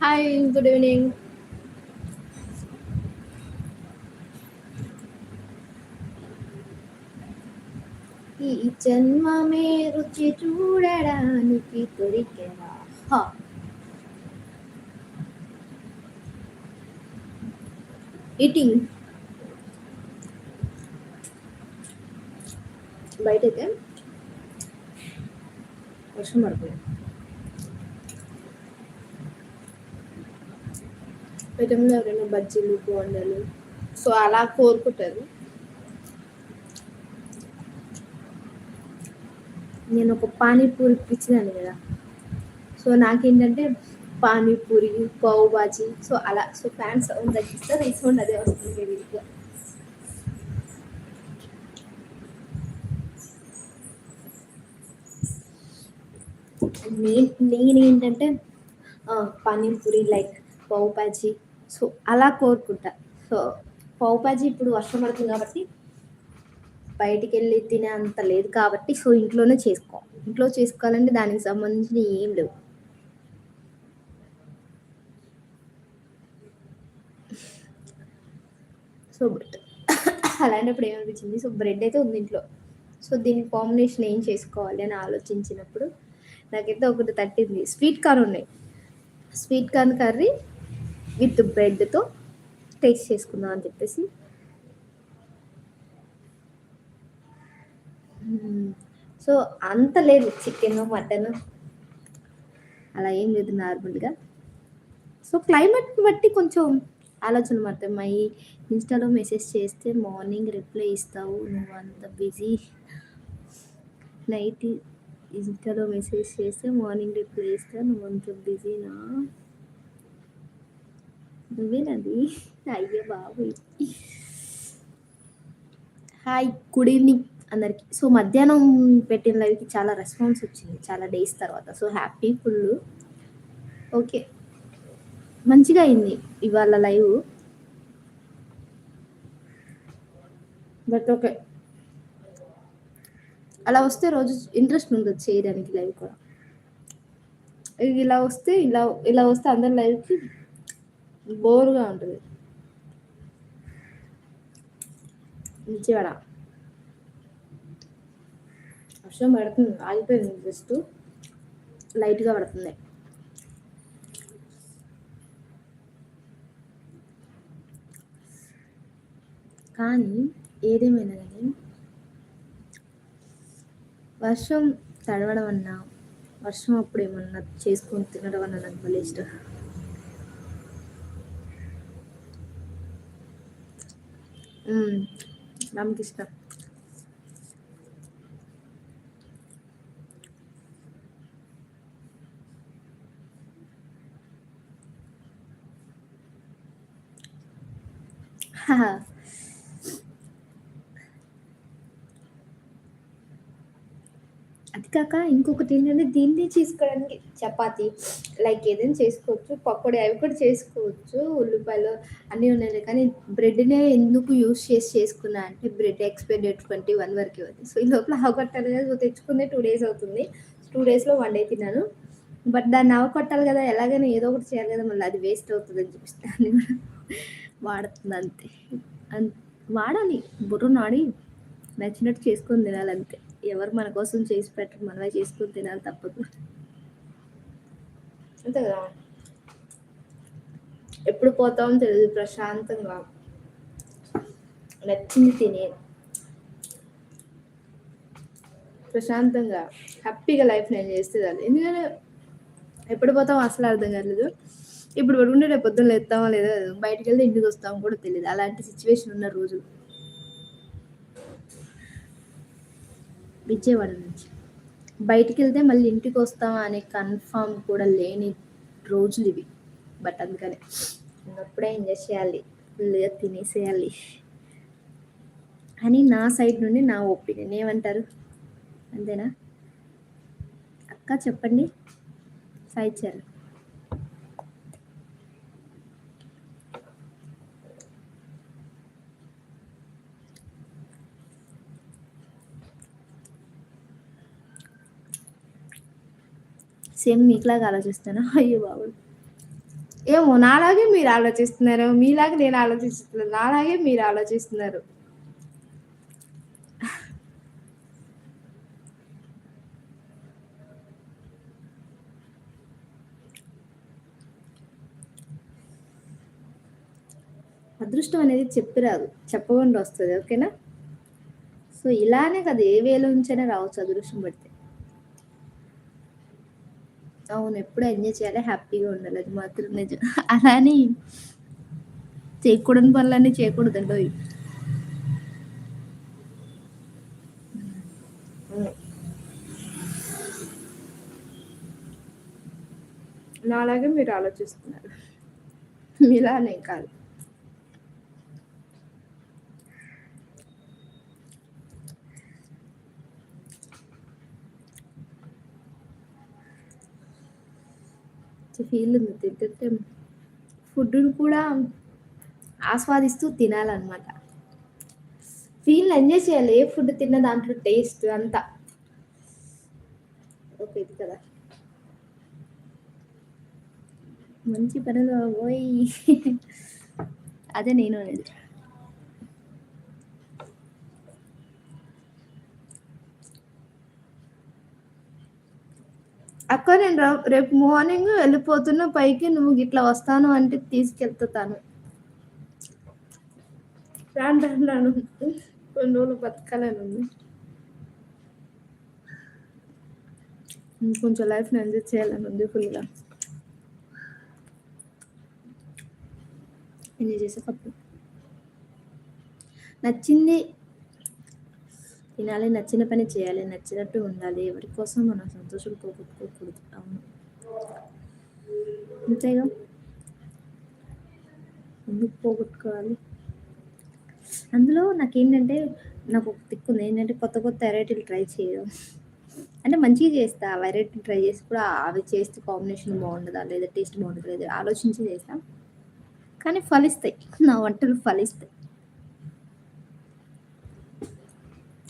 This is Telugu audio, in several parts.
హాయ్ గుడ్ ఈవినింగ్ ఈ జన్మమే రుచి చూడడానికి దొరికెరా హా. ఈటింగ్ బయటైతే వర్షం పడుతుంది పెట్టంలో ఎవరైనా బజ్జీలు బోండాలు. సో అలా కోరుకుంటారు. నేను ఒక పానీపూరి పిచ్చినాను కదా. సో నాకేంటంటే పానీపూరి పావు బాజీ సో అలా సో ఫ్యాన్స్ సౌండ్ తగ్గిస్తే రీసౌండ్ అదే వస్తుంది వీడియో. నేను నేనేంటంటే ఆ, పానీపూరి లైక్ పావు బాజీ సో అలా కోరుకుంటా. సో పావు బాజీ ఇప్పుడు వర్షం పడుతుంది కాబట్టి బయటికి వెళ్ళి తినే అంత లేదు కాబట్టి సో ఇంట్లోనే చేసుకో. ఇంట్లో చేసుకోవాలంటే దానికి సంబంధించిన ఏం లేవు. సో బట్ అలాంటప్పుడు ఏమనిపించింది? సో బ్రెడ్ అయితే ఉంది ఇంట్లో. సో దీని కాంబినేషన్ ఏం చేసుకోవాలి అని ఆలోచించినప్పుడు నాకైతే ఒకటి తట్టింది. స్వీట్ కార్న్ ఉన్నాయి. స్వీట్ కార్న్ కర్రీ విత్ బ్రెడ్తో టేస్ట్ చేసుకుందాం అని చెప్పేసి. సో అంత లేదు చికెన్ మటన్. అలా ఏం లేదు నార్మల్గా. సో క్లైమేట్ బట్టి కొంచెం ఆలోచన మాత్రం మై ఇన్స్టాలో మెసేజ్ చేస్తే మార్నింగ్ రిప్లై ఇస్తావు నువ్వు అంత బిజీ. నైట్ ఇన్స్టాలో మెసేజ్ చేస్తే మార్నింగ్ రిప్లై ఇస్తావు నువ్వు అంత బిజీనా? నువ్వేనది? అయ్యో బాబు హాయ్ గుడ్ ఈవినింగ్ అందరికి. సో మధ్యాహ్నం పెట్టిన లైవ్కి చాలా రెస్పాన్స్ వచ్చింది. చాలా డేస్ తర్వాత. సో హ్యాపీ ఫుల్ ఓకే మంచిగా అయింది ఇవాళ లైవ్. బట్ ఓకే అలా వస్తే రోజు ఇంట్రెస్ట్ ఉండదు చేయడానికి లైవ్ కూడా. ఇక ఇలా వస్తే ఇలా ఇలా వస్తే అందరి లైవ్కి బోరుగా ఉంటుంది. విజయవాడ వర్షం పడుతుంది ఆగిపోయింది జస్ట్. లైట్గా పడుతుంది. కానీ ఏదేమైనా కానీ వర్షం తడవడం అన్నా వర్షం అప్పుడు ఏమన్నా చేసుకొని తినడం అన్నా నాకు భలే ఇష్టం. మ్మ్. రామకృష్ణ అది కాక ఇంకొకటి ఏంటంటే దీన్ని చేసుకోవడానికి చపాతి లైక్ ఏదైనా చేసుకోవచ్చు పకోడీ అవి కూడా చేసుకోవచ్చు ఉల్లిపాయలు అన్నీ ఉన్నాయి. కానీ బ్రెడ్నే ఎందుకు యూస్ చేసి చేసుకున్నా అంటే bread expire date twenty one వరకే ఉంది సో ఈ లోపల అవగొట్టాలి కదా తెచ్చుకుందే టూ డేస్ అవుతుంది. టూ డేస్లో వన్ డే తిన్నాను. బట్ దాన్ని అవకొట్టాలి కదా ఎలాగైనా ఏదో ఒకటి చేయాలి కదా మళ్ళీ అది వేస్ట్ అవుతుంది అని చెప్పేసి దాన్ని కూడా వాడుతుంది అంతే. వాడాలి. బుర్ర నాడి నచ్చినట్టు చేసుకొని తినాలంతే ఎవరు మన కోసం చేసి పెట్టరు మనమే చేసుకొని తినాలి తప్పదు. అంతే కదా ఎప్పుడు పోతామో తెలియదు ప్రశాంతంగా. నచ్చింది తినే. ప్రశాంతంగా హ్యాపీగా లైఫ్ నేను చేస్తే చాలు ఎందుకంటే ఎప్పుడు పోతామో అసలు అర్థం కాలేదు ఇప్పుడు పడుకుంటే రేపు పొద్దున్న లేస్తామో లేదో బయటికి వెళ్తే ఇంటికి వస్తామో కూడా తెలియదు అలాంటి సిచ్యువేషన్ ఉన్న రోజులు విజయవాడ నుంచి. బయటికి వెళ్తే మళ్ళీ ఇంటికి వస్తామా అనే కన్ఫామ్ కూడా లేని రోజులు ఇవి. బట్ అందుకనే ఉన్నప్పుడే ఎంజాయ్ చేయాలి ఫుల్గా తినేసేయాలి. అని నా సైడ్ నుండి నా ఒపీనియన్ ఏమంటారు? అంతేనా? అక్క చెప్పండి. సాయి సేమ్ మీకులాగా ఆలోచిస్తాను? అయ్యో బాబు ఏమో నాలాగే మీరు ఆలోచిస్తున్నారు. మీలాగే నేను ఆలోచిస్తున్నాను నాలాగే మీరు ఆలోచిస్తున్నారు. అదృష్టం అనేది చెప్పిరాదు. చెప్పకుండా వస్తుంది ఓకేనా? సో ఇలానే కదా. ఏ వేలో నుంచైనా రావచ్చు అదృష్టం పడితే. అవును ఎప్పుడు ఎంజాయ్ చేయాలి హ్యాపీగా ఉండాలి అది మాత్రం నిజం. అలానే చేయకూడని పనులన్నీ చేయకూడదండి నాలాగే మీరు ఆలోచిస్తున్నారు. మీలానే కాదు. ఫీల్ ఉంది. తింటుంటే ఫుడ్ను కూడా ఆస్వాదిస్తూ తినాలన్నమాట. ఫీల్ ఎంజాయ్ చేయాలి. ఏ ఫుడ్ తిన్న దాంట్లో టేస్ట్ అంతా. ఓకే ఇది కదా. మంచి పనులు. పోయి అదే నేను అనేది. అక్క నేను రేపు మార్నింగ్ వెళ్ళిపోతున్న పైకి నువ్వు ఇట్లా వస్తాను అంటే తీసుకెళ్తాను రాను రాను రాను. కొన్ని రోజులు బతకాలని ఉంది. కొంచెం లైఫ్ని ఎంజాయ్ చేయాలని ఉంది ఫుల్గా ఎంజాయ్ చేసేటప్పుడు నచ్చింది తినాలి నచ్చిన పని చేయాలి నచ్చినట్టు ఉండాలి. ఎవరి కోసం మనం సంతోషం పోగొట్టుకోకూడదు. అవును. అంతేగా? ఎందుకు పోగొట్టుకోవాలి? అందులో నాకేంటంటే నాకు ఒక తిక్కుంది ఏంటంటే కొత్త కొత్త వెరైటీలు ట్రై చేయడం. అంటే మంచిగా చేస్తా. వెరైటీ ట్రై చేసి కూడా అవి చేస్తే కాంబినేషన్ బాగుండదా? లేదా టేస్ట్ బాగుంటుందా లేదా ఆలోచించి చేస్తాం. కానీ ఫలిస్తాయి. నా వంటలు ఫలిస్తాయి.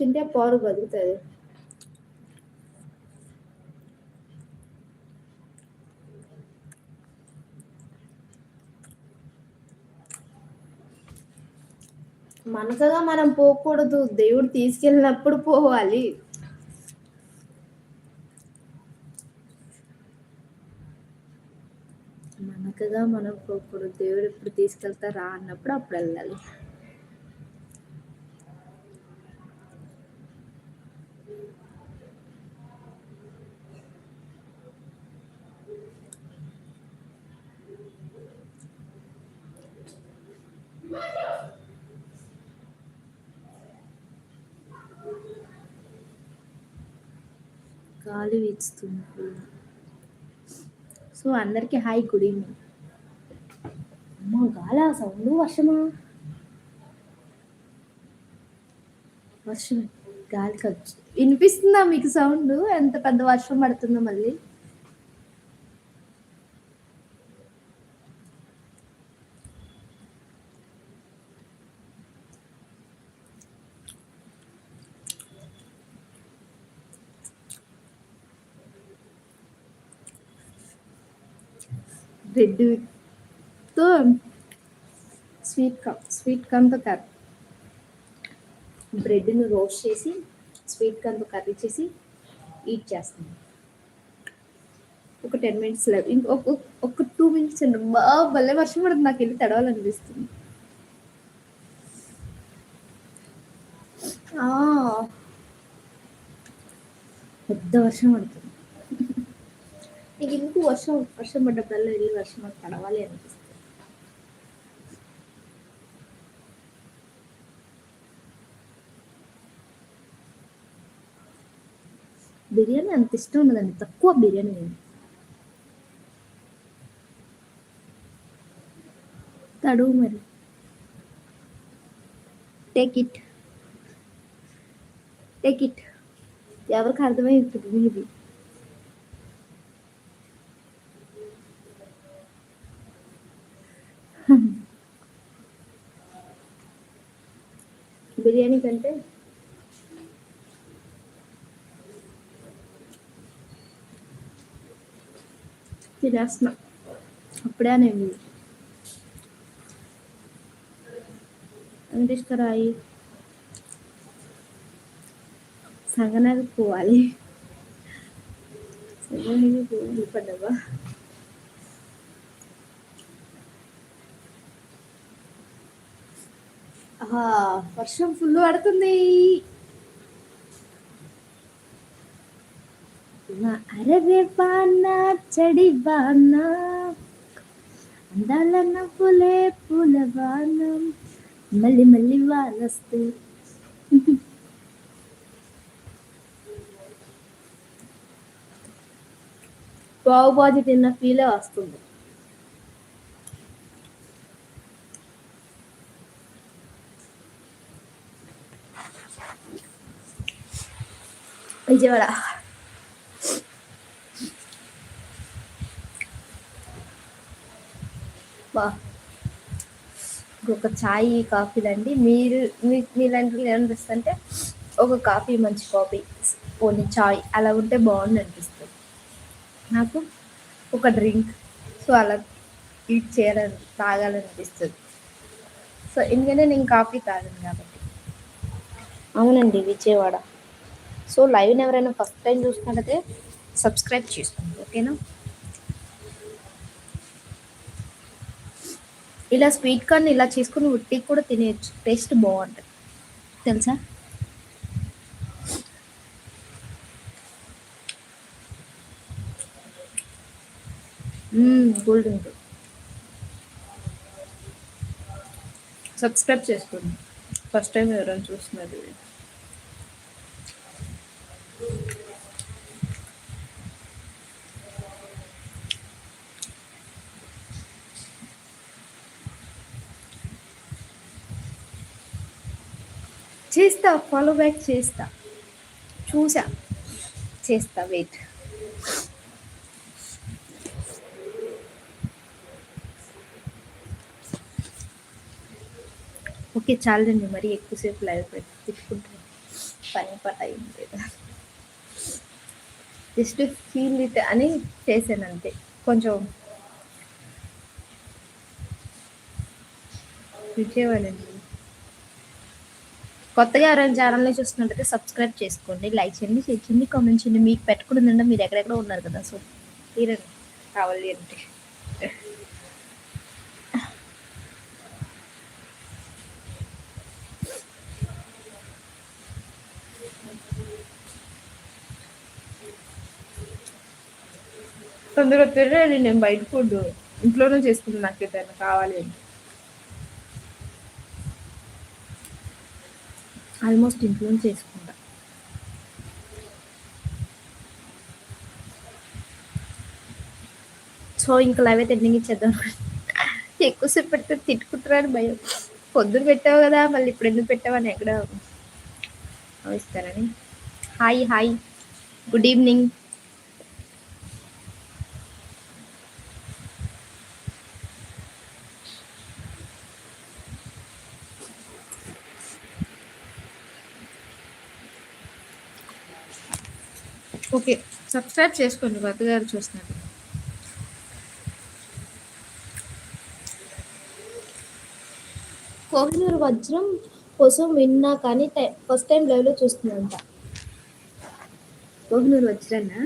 తింటే పారు బతుకుతుంది మనసగా మనం పోకూడదు. దేవుడు తీసుకెళ్ళినప్పుడు పోవాలి. మనకగా మనం పోకూడదు. దేవుడు ఎప్పుడు తీసుకెళ్తారా అన్నప్పుడు అప్పుడు వెళ్ళాలి. గాలి వీస్తుంది సో అందరికీ హాయ్ గుడ్ ఈవినింగ్. అమ్మ గాలి? ఆ సౌండ్ వర్షమా? వర్షం గాలి ఖర్చు వినిపిస్తుందా మీకు సౌండ్? ఎంత పెద్ద వర్షం పడుతుందో మళ్ళీ? బ్రెడ్తో స్వీట్ కమ్ స్వీట్ కమ్తో కర్రీ. బ్రెడ్ని రోస్ట్ చేసి స్వీట్ కార్న్తో కర్రీ చేసి ఈట్ చేస్తాను. ఒక టెన్ మినిట్స్ ఇంకొక ఒక టూ మినిట్స్ అండి. బాగా భలే వర్షం పడుతుంది. నాకు వెళ్ళి తడవాలనిపిస్తుంది. పెద్ద వర్షం పడుతుంది. నీకు ఎందుకు వర్షం వర్షం పడ్డప్పుడల్లా వెళ్ళి వర్షం పడవాలి అనిపిస్తుంది? బిర్యానీ అంత ఇష్టం ఉండదండి. తక్కువ బిర్యానీ తడువు మరి. టేక్ ఇట్ టేక్ ఇట్ ఎవరికి అర్థమై ఉంటుంది మీది? బిర్యానీ కంటే? తినేస్తున్నా. అప్పుడే అనేవి తీసుకురాయి సంగనాకి పోవాలి. సంగనాకి పోవాలి. ఆహా వర్షం ఫుల్ పడుతుంది. అరవే బాన్న చెడి బాన్న అందాల నవ్వులే పూల బాణం మళ్ళీ మళ్ళీ వానొస్తే. పావు బాజీ తిన్న ఫీలే వస్తుంది. విజయవాడ బా ఒక ఛాయ్ కాఫీలండి మీరు మీలాంటి ఏమనిపిస్తుంటే ఒక కాఫీ మంచి కాఫీ. పోనీ చాయ్ అలా ఉంటే బాగుంది అనిపిస్తుంది నాకు ఒక డ్రింక్. సో అలా ఈట్ చేయాలని తాగాలనిపిస్తుంది. సో ఎందుకంటే నేను కాఫీ తాగను కాబట్టి. అవునండి విజయవాడ. సో లైవ్ని ఎవరైనా ఫస్ట్ టైం చూసుకుంటే సబ్స్క్రైబ్ చేసుకోండి ఓకేనా? ఇలా స్వీట్ కార్న్ ఇలా చేసుకుని ఉట్టి కూడా తినేయచ్చు. టేస్ట్ బాగుంటుంది. తెలుసా? కూల్ సబ్స్క్రైబ్ చేసుకోండి. ఫస్ట్ టైం ఎవరైనా చూస్తున్నారు చేస్తా ఫాలో బ్యాక్ చేస్తా. చూసా. చేస్తా వెయిట్ ఓకే చాలండి మరి ఎక్కువసేపు లైవ్ పెట్టి తిట్టుకుంటాను పని పట అయింది జస్ట్ ఫీల్ ఇట్ అని చేశాను అంతే. కొంచెం విజయవాడండి కొత్తగా ఎవరైనా ఛానల్ని చూస్తున్నట్టయితే సబ్స్క్రైబ్ చేసుకోండి లైక్ చేయండి షేర్ చేయండి కామెంట్ చేయండి. మీకు పెట్టుకుంటుందంటే మీరు ఎక్కడెక్కడ ఉన్నారు కదా సో తీరండి. కావాలి అంటే. తొందరగా తిరగండి నేను బయట ఫుడ్ ఇంట్లోనే చేసుకుంటాను నాకు ఏదైనా కావాలి అంటే. ఆల్మోస్ట్ ఇన్ఫ్లుయెన్స్ చేసుకుంటా. సో ఇంకా లైవ్ అయితే ఎండింగ్ ఇచ్చేద్దాం ఎక్కువసేపు పెడితే తిట్టుకుంటారని భయం. పొద్దున పెట్టావు కదా మళ్ళీ ఇప్పుడు ఎందుకు పెట్టావని ఎక్కడ ఇస్తారని hi hi. Good evening. Okay subscribe చేసుకోండి భర్త గారు చూస్తున్నారు. కోహినూరు వజ్రం కోసం విన్నా కానీ ఫస్ట్ టైం లైవ్లో చూస్తుందంట కోహినూరు వజ్రన్నా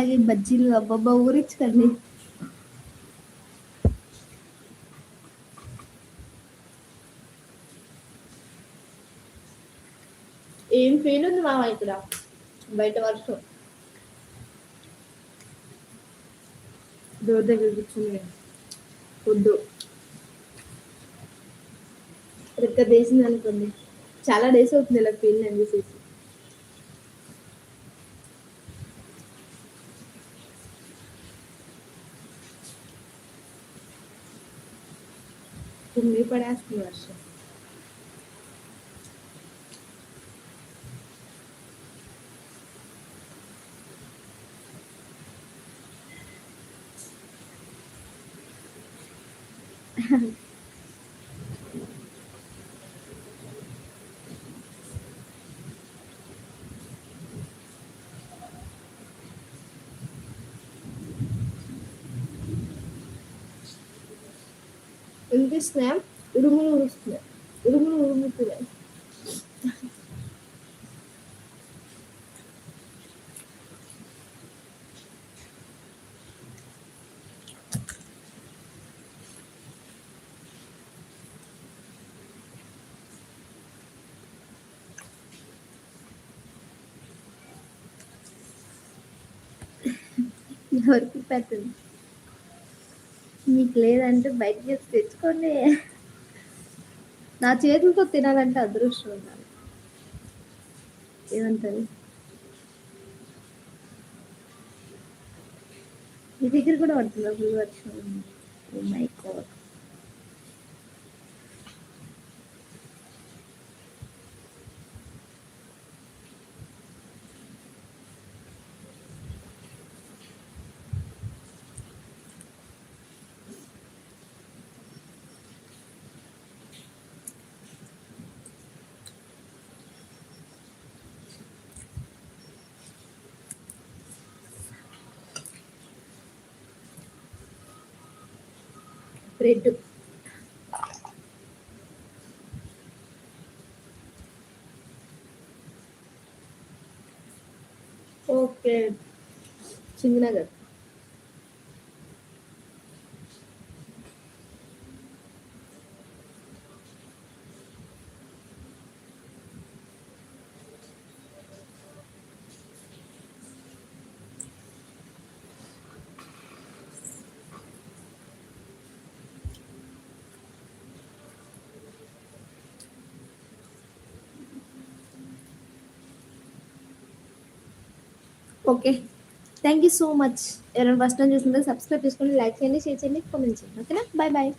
అలాగే బజ్జీలు అబ్బబ్బా ఊరించకండి. ఏం ఫీల్ ఉంది మామ ఇక్కడ? బయట వర్షం. డోర్ దగ్గర కూర్చుని ఫుడ్ రిక్క దేశం అనుకోండి. చాలా డేస్ అవుతుంది ఇలా ఫీల్ అని చేసేసి disponible para activarse. వినిపిస్తున్నాయా ఉరుములు ఉరుస్తున్నాయి ఉరుములు ఉరుముతున్నాయి ఎవరికి పెట్టండి మీకు లేదంటే బయటకి తెచ్చుకోండి. నా చేతులతో తినాలంటే అదృష్టం ఉండాలి. ఏమంటారు మీ దగ్గర కూడా పడుతుంది ఫుల్ వర్షం oh oh my god bread. Okay. Singh Nagar okay thank you so much ఎవరైనా ఫస్ట్ టైం చూస్తుంటే సబ్స్క్రైబ్ చేసుకోండి లైక్ చేయండి షేర్ చేయండి కామెంట్ చేయండి. ఓకేనా బాయ్ బాయ్